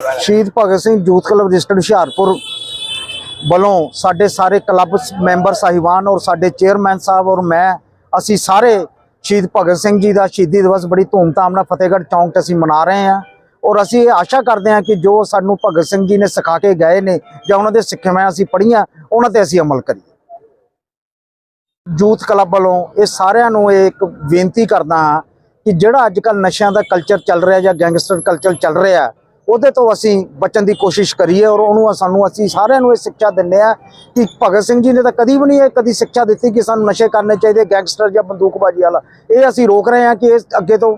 Shaheed Bhagat Singh youth club registered Hoshiarpur ਵੱਲੋਂ ਸਾਡੇ ਸਾਰੇ ਕਲੱਬ ਮੈਂਬਰ ਸਾਹਿਬਾਨ ਔਰ ਸਾਡੇ ਚੇਅਰਮੈਨ ਸਾਹਿਬ ਔਰ ਮੈਂ, ਅਸੀਂ ਸਾਰੇ ਸ਼ਹੀਦ ਭਗਤ ਸਿੰਘ ਜੀ ਦਾ ਸ਼ਹੀਦੀ ਦਿਵਸ ਬੜੀ ਧੂਮਧਾਮ ਨਾਲ ਫਤਿਹਗੜ੍ਹ ਚੌਂਕ 'ਤੇ ਅਸੀਂ ਮਨਾ ਰਹੇ ਹਾਂ ਔਰ ਅਸੀਂ ਇਹ ਆਸ਼ਾ ਕਰਦੇ ਹਾਂ ਕਿ ਜੋ ਸਾਨੂੰ ਭਗਤ ਸਿੰਘ ਜੀ ਨੇ ਸਿਖਾ ਕੇ ਗਏ ਨੇ ਜਾਂ ਉਹਨਾਂ ਦੇ ਸਿੱਖਿਆਵਾਂ ਅਸੀਂ ਪੜ੍ਹੀਆਂ, ਉਹਨਾਂ ਤੇ ਅਸੀਂ ਅਮਲ ਕਰੀਏ। ਯੂਥ ਕਲੱਬ ਵੱਲੋਂ ਇਹ ਸਾਰਿਆਂ ਨੂੰ ਇਹ ਇੱਕ ਬੇਨਤੀ ਕਰਦਾ ਹਾਂ ਕਿ ਜਿਹੜਾ ਅੱਜ ਕੱਲ ਨਸ਼ਿਆਂ ਦਾ ਕਲਚਰ ਚੱਲ ਰਿਹਾ ਜਾਂ ਗੈਂਗਸਟਰ ਕਲਚਰ ਚੱਲ ਰਿਹਾ ਉਹਦੇ ਤੋਂ ਅਸੀਂ ਬਚਣ ਦੀ ਕੋਸ਼ਿਸ਼ ਕਰੀਏ ਔਰ ਉਹਨੂੰ ਸਾਨੂੰ ਅਸੀਂ ਸਾਰਿਆਂ ਨੂੰ ਇਹ ਸਿੱਖਿਆ ਦਿੰਦੇ ਆ ਕਿ ਭਗਤ ਸਿੰਘ ਜੀ ਨੇ ਤਾਂ ਕਦੀ ਵੀ ਨਹੀਂ ਇਹ ਕਦੀ ਸਿੱਖਿਆ ਦਿੱਤੀ ਕਿ ਸਾਨੂੰ ਨਸ਼ੇ ਕਰਨੇ ਚਾਹੀਦੇ ਗੈਂਗਸਟਰ ਜਾਂ ਬੰਦੂਕਬਾਜ਼ੀ ਵਾਲਾ। ਇਹ ਅਸੀਂ ਰੋਕ ਰਹੇ ਹਾਂ ਕਿ ਇਸ ਅੱਗੇ ਤੋਂ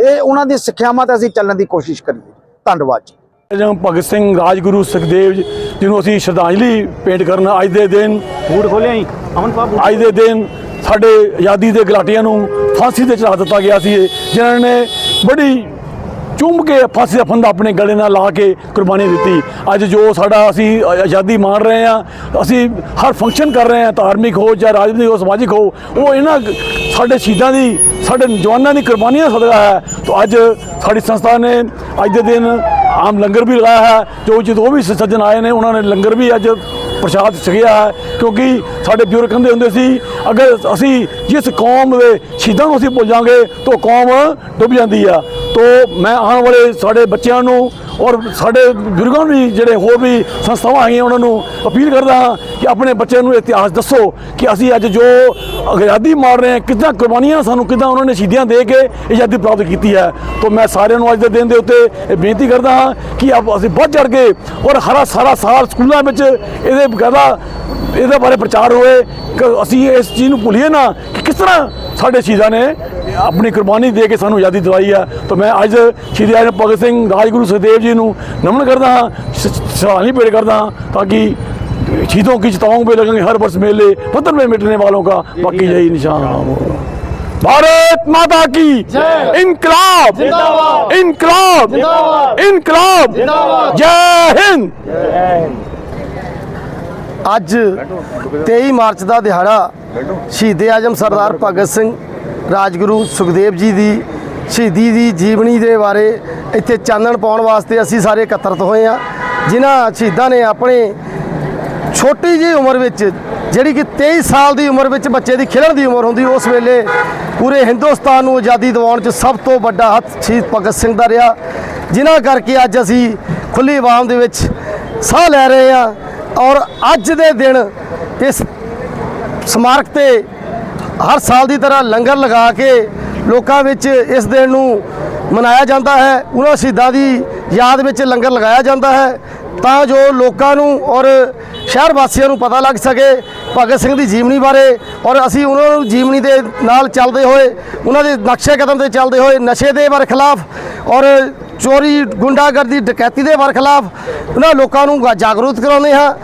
ਇਹ ਉਹਨਾਂ ਦੀ ਸਿੱਖਿਆਵਾਂ ਤੇ ਅਸੀਂ ਚੱਲਣ ਦੀ ਕੋਸ਼ਿਸ਼ ਕਰੀਏ। ਧੰਨਵਾਦ ਜੀ। ਜਿਵੇਂ ਭਗਤ ਸਿੰਘ ਰਾਜਗੁਰੂ ਸੁਖਦੇਵ ਜੀ ਜਿਹਨੂੰ ਅਸੀਂ ਸ਼ਰਧਾਂਜਲੀ ਪੇਂਟ ਕਰਨ ਅੱਜ ਦੇ ਦਿਨ ਬੂਟ ਖੋਲਿਆ ਜੀ ਅਮਨ ਪਾ ਬੂਟ ਅੱਜ ਦੇ ਦਿਨ ਸਾਡੇ ਆਜ਼ਾਦੀ ਦੇ ਗਲਾਟੀਆਂ ਨੂੰ ਫਾਂਸੀ ਤੇ ਚੜਾ ਦਿੱਤਾ ਗਿਆ ਸੀ ਜਿਨ੍ਹਾਂ ਨੇ ਬੜੀ ਚੁੰਮ ਕੇ ਫਾਂਸੀ ਦਾ ਫੰਦਾ ਆਪਣੇ ਗਲੇ ਨਾਲ ਲਾ ਕੇ ਕੁਰਬਾਨੀ ਦਿੱਤੀ। ਅੱਜ ਜੋ ਸਾਡਾ ਅਸੀਂ ਆਜ਼ਾਦੀ ਮਾਣ ਰਹੇ ਹਾਂ, ਅਸੀਂ ਹਰ ਫੰਕਸ਼ਨ ਕਰ ਰਹੇ ਹਾਂ, ਧਾਰਮਿਕ ਹੋ ਜਾਂ ਰਾਜਨੀਤਿਕ ਹੋ, ਸਮਾਜਿਕ ਹੋ, ਉਹ ਇਹਨਾਂ ਸਾਡੇ ਸ਼ਹੀਦਾਂ ਦੀ, ਸਾਡੇ ਜਵਾਨਾਂ ਦੀ ਕੁਰਬਾਨੀ ਦਾ ਸਦਕਾ ਹੈ। ਤਾਂ ਅੱਜ ਸਾਡੀ ਸੰਸਥਾ ਨੇ ਅੱਜ ਦੇ ਦਿਨ ਆਮ ਲੰਗਰ ਵੀ ਲਗਾਇਆ ਹੈ, ਜੋ ਜਦੋਂ ਵੀ ਸੱਜਣ ਆਏ ਨੇ, ਉਹਨਾਂ ਨੇ ਲੰਗਰ ਵੀ ਅੱਜ ਪ੍ਰਸ਼ਾਦ ਛਕਿਆ ਹੈ। ਕਿਉਂਕਿ ਸਾਡੇ ਬਜ਼ੁਰਗ ਕਹਿੰਦੇ ਹੁੰਦੇ ਸੀ, ਅਗਰ ਅਸੀਂ ਜਿਸ ਕੌਮ ਦੇ ਸ਼ਹੀਦਾਂ ਨੂੰ ਅਸੀਂ ਭੁੱਲ ਜਾਾਂਗੇ ਤਾਂ ਕੌਮ ਡੁੱਬ ਜਾਂਦੀ ਆ। ਤੋ ਮੈਂ ਆਉਣ ਵਾਲੇ ਸਾਡੇ ਬੱਚਿਆਂ ਨੂੰ ਔਰ ਸਾਡੇ ਬਜ਼ੁਰਗਾਂ ਨੂੰ ਵੀ, ਜਿਹੜੇ ਹੋਰ ਵੀ ਸੰਸਥਾਵਾਂ ਆਈਆਂ ਉਹਨਾਂ ਨੂੰ ਅਪੀਲ ਕਰਦਾ ਹਾਂ ਕਿ ਆਪਣੇ ਬੱਚਿਆਂ ਨੂੰ ਇਤਿਹਾਸ ਦੱਸੋ ਕਿ ਅਸੀਂ ਅੱਜ ਜੋ ਆਜ਼ਾਦੀ ਮਾਰ ਰਹੇ ਹਾਂ, ਕਿੱਦਾਂ ਕੁਰਬਾਨੀਆਂ ਸਾਨੂੰ ਕਿੱਦਾਂ ਉਹਨਾਂ ਨੇ ਸ਼ਹੀਦੀਆਂ ਦੇ ਕੇ ਆਜ਼ਾਦੀ ਪ੍ਰਾਪਤ ਕੀਤੀ ਹੈ। ਤੋ ਮੈਂ ਸਾਰਿਆਂ ਨੂੰ ਅੱਜ ਦੇ ਦਿਨ ਦੇ ਉੱਤੇ ਇਹ ਬੇਨਤੀ ਕਰਦਾ ਹਾਂ ਕਿ ਆਪ ਅਸੀਂ ਵੱਧ ਚੜ ਕੇ ਔਰ ਹਰਾ ਸਾਰਾ ਸਾਲ ਸਕੂਲਾਂ ਵਿੱਚ ਇਹਦੇ ਬਕਾਇਦਾ ਇਹਦੇ ਬਾਰੇ ਪ੍ਰਚਾਰ ਹੋਏ ਕਿ ਅਸੀਂ ਇਸ ਚੀਜ਼ ਨੂੰ ਭੁੱਲੀਏ ਨਾ ਕਿ ਕਿਸ ਤਰ੍ਹਾਂ ਸਾਡੇ ਸ਼ਹੀਦਾਂ ਨੇ ਆਪਣੀ ਕੁਰਬਾਨੀ ਦੇ ਕੇ ਸਾਨੂੰ ਆਜ਼ਾਦੀ ਦਿਵਾਈ ਹੈ ਤਾਂ ਮੈਂ ਅੱਜ ਸ਼੍ਰੀ ਆਜਮ ਭਗਤ ਸਿੰਘ ਰਾਜਗੁਰੂ ਸੁਖਦੇਵ ਜੀ ਨੂੰ ਨਮਨ ਕਰਦਾ ਹਾਂ ਸਰਾਹਨੀ ਪੇੜ ਕਰਦਾ ਹਾਂ ਤਾਂ ਕਿ शहीदों की चिताओं पे लगेंगे हर वर्ष मेले वतन में मिटने वालों का बाकी यही निशान होगा भारत माता की इनकलाब इनकलाब इनकलाब जय हिंद ਅੱਜ 23 ਮਾਰਚ ਦਾ ਦਿਹਾੜਾ ਸ਼ਹੀਦ ਆਜਮ ਸਰਦਾਰ ਭਗਤ ਸਿੰਘ ਰਾਜਗੁਰੂ ਸੁਖਦੇਵ ਜੀ ਦੀ ਸ਼ਹੀਦੀ ਦੀ ਜੀਵਨੀ ਦੇ ਬਾਰੇ ਇੱਥੇ ਚਾਨਣ ਪਾਉਣ ਵਾਸਤੇ ਅਸੀਂ ਸਾਰੇ ਇਕੱਤਰਤ ਹੋਏ ਆ ਜਿਨ੍ਹਾਂ ਸ਼ਹੀਦਾਂ ਨੇ ਆਪਣੇ ਛੋਟੀ ਜਿਹੀ ਉਮਰ ਵਿੱਚ, ਜਿਹੜੀ ਕਿ 23 ਸਾਲ ਦੀ ਉਮਰ ਵਿੱਚ ਬੱਚੇ ਦੀ ਖੇਡਣ ਦੀ ਉਮਰ ਹੁੰਦੀ, ਉਸ ਵੇਲੇ ਪੂਰੇ ਹਿੰਦੁਸਤਾਨ ਨੂੰ ਆਜ਼ਾਦੀ ਦਿਵਾਉਣ 'ਚ ਸਭ ਤੋਂ ਵੱਡਾ ਹੱਥ ਸ਼ਹੀਦ ਭਗਤ ਸਿੰਘ ਦਾ ਰਿਹਾ। ਜਿਨ੍ਹਾਂ ਕਰਕੇ ਅੱਜ ਅਸੀਂ ਖੁੱਲੀ ਆਵਾਮ ਦੇ ਵਿੱਚ ਸਾਹ ਲੈ ਰਹੇ ਹਾਂ ਔਰ ਅੱਜ ਦੇ ਦਿਨ ਇਸ ਸਮਾਰਕ ਤੇ ਹਰ ਸਾਲ ਦੀ ਤਰ੍ਹਾਂ ਲੰਗਰ ਲਗਾ ਕੇ ਲੋਕਾਂ ਵਿੱਚ ਇਸ ਦਿਨ ਨੂੰ ਮਨਾਇਆ ਜਾਂਦਾ ਹੈ। ਉਹਨਾਂ ਸ਼ਹੀਦਾਂ ਦੀ ਯਾਦ ਵਿੱਚ ਲੰਗਰ ਲਗਾਇਆ ਜਾਂਦਾ ਹੈ ਤਾਂ ਜੋ ਲੋਕਾਂ ਨੂੰ ਔਰ ਸ਼ਹਿਰ ਵਾਸੀਆਂ ਨੂੰ ਪਤਾ ਲੱਗ ਸਕੇ ਭਗਤ ਸਿੰਘ ਦੀ ਜੀਵਨੀ ਬਾਰੇ ਔਰ ਅਸੀਂ ਉਹਨਾਂ ਨੂੰ ਜੀਵਨੀ ਦੇ ਨਾਲ ਚੱਲਦੇ ਹੋਏ, ਉਹਨਾਂ ਦੇ ਨਕਸ਼ੇ ਕਦਮ ਤੇ ਚੱਲਦੇ ਹੋਏ, ਨਸ਼ੇ ਦੇ ਬਰ ਖਿਲਾਫ ਔਰ ਚੋਰੀ, ਗੁੰਡਾਗਰਦੀ, ਡਕੈਤੀ ਦੇ ਬਰ ਖਿਲਾਫ ਉਹਨਾਂ ਲੋਕਾਂ ਨੂੰ ਜਾਗਰੂਕ ਕਰਾਉਂਦੇ ਹਾਂ।